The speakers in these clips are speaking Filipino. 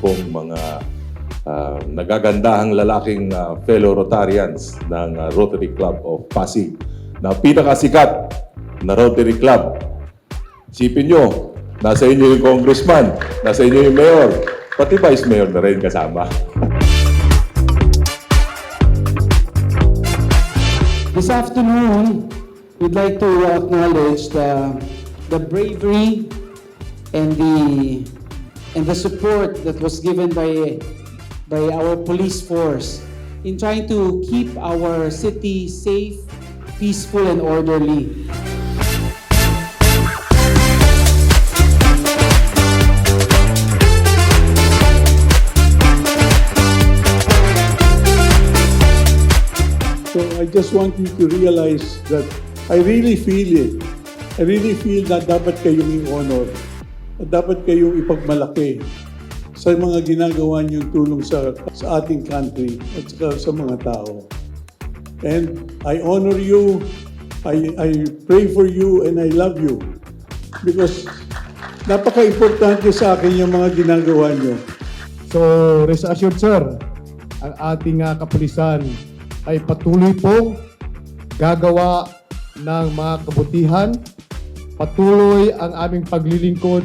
pong mga ah, nagagandahang lalaking ah, fellow Rotarians ng ah, Rotary Club of Pasig na pinakasikat na Rotary Club. Sipin nyo, nasa inyo yung congressman, nasa inyo yung mayor, pati vice mayor na rin kasama. This afternoon, we'd like to acknowledge the, the bravery and the, and the support that was given by, by our police force in trying to keep our city safe, peaceful, and orderly. So I just want you to realize that I really feel it. I really feel na dapat kayong i-honor. At dapat kayong ipagmalaki sa mga ginagawa niyong tulong sa, sa ating country at saka sa mga tao. And I honor you, I, I pray for you, and I love you. Because napaka-importante sa akin yung mga ginagawa niyo. So, rest assured sir, ang ating uh, kapulisan ay patuloy pong gagawa ng mga kabutihan, patuloy ang aming paglilingkod,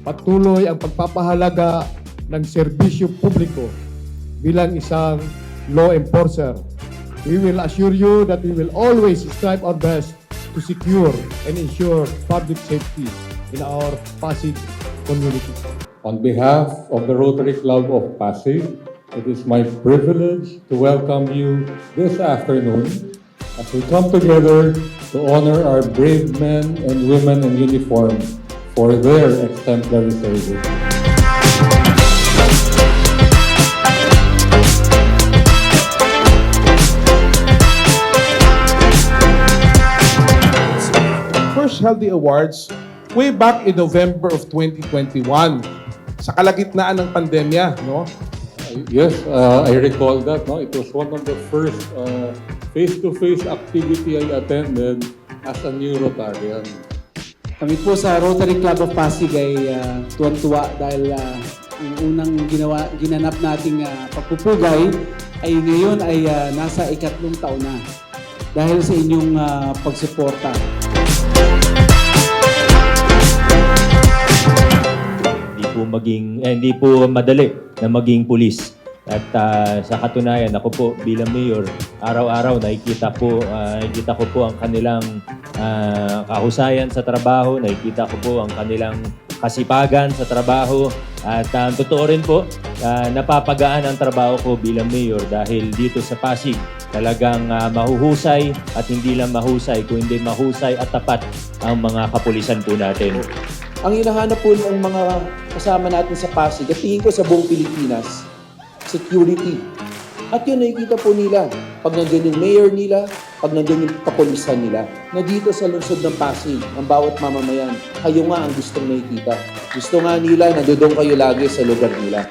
patuloy ang pagpapahalaga ng serbisyo publiko bilang isang law enforcer. We will assure you that we will always strive our best to secure and ensure public safety in our Pasig community. On behalf of the Rotary Club of Pasig, it is my privilege to welcome you this afternoon as we come together to honor our brave men and women in uniform for their exemplary service. first held the awards way back in November of 2021 sa kalagitnaan ng pandemya, no? Yes, uh, I recall that. No, it was one of the first uh, face-to-face activity I attended as a new Rotarian. Kami po sa Rotary Club of Pasig ay ah, tuwan-tuwa dahil ah, ang unang ginawa, ginanap nating ah, pagpupugay ay ngayon ay ah, nasa ikatlong taon na dahil sa inyong ah, pagsuporta. hindi po maging eh, hindi po madali na maging pulis. At ah, sa katunayan, ako po bilang mayor, araw-araw nakikita po ah, nakikita ko po ang kanilang ah, kahusayan sa trabaho, nakikita ko po ang kanilang kasipagan sa trabaho at ah, totoo rin po ah, napapagaan ang trabaho ko bilang mayor dahil dito sa Pasig talagang ah, mahuhusay at hindi lang mahusay kundi mahusay at tapat ang mga kapulisan po natin. ang hinahanap po ng mga kasama natin sa Pasig at tingin ko sa buong Pilipinas, security. At yun nakikita po nila pag nandun yung mayor nila, pag nandun yung kapulisan nila, na dito sa lungsod ng Pasig, ang bawat mamamayan, kayo nga ang gustong nakikita. Gusto nga nila, nandun kayo lagi sa lugar nila.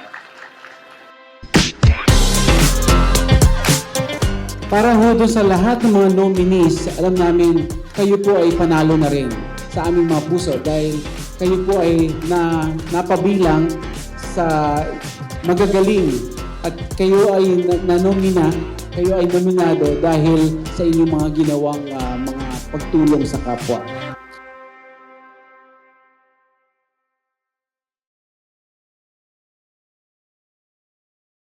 Para ho doon sa lahat ng mga nominees, alam namin kayo po ay panalo na rin sa aming mga puso dahil kayo po ay na, napabilang sa magagaling at kayo ay na- nanomina, kayo ay nominado dahil sa inyong mga ginawang ah, mga pagtulong sa kapwa.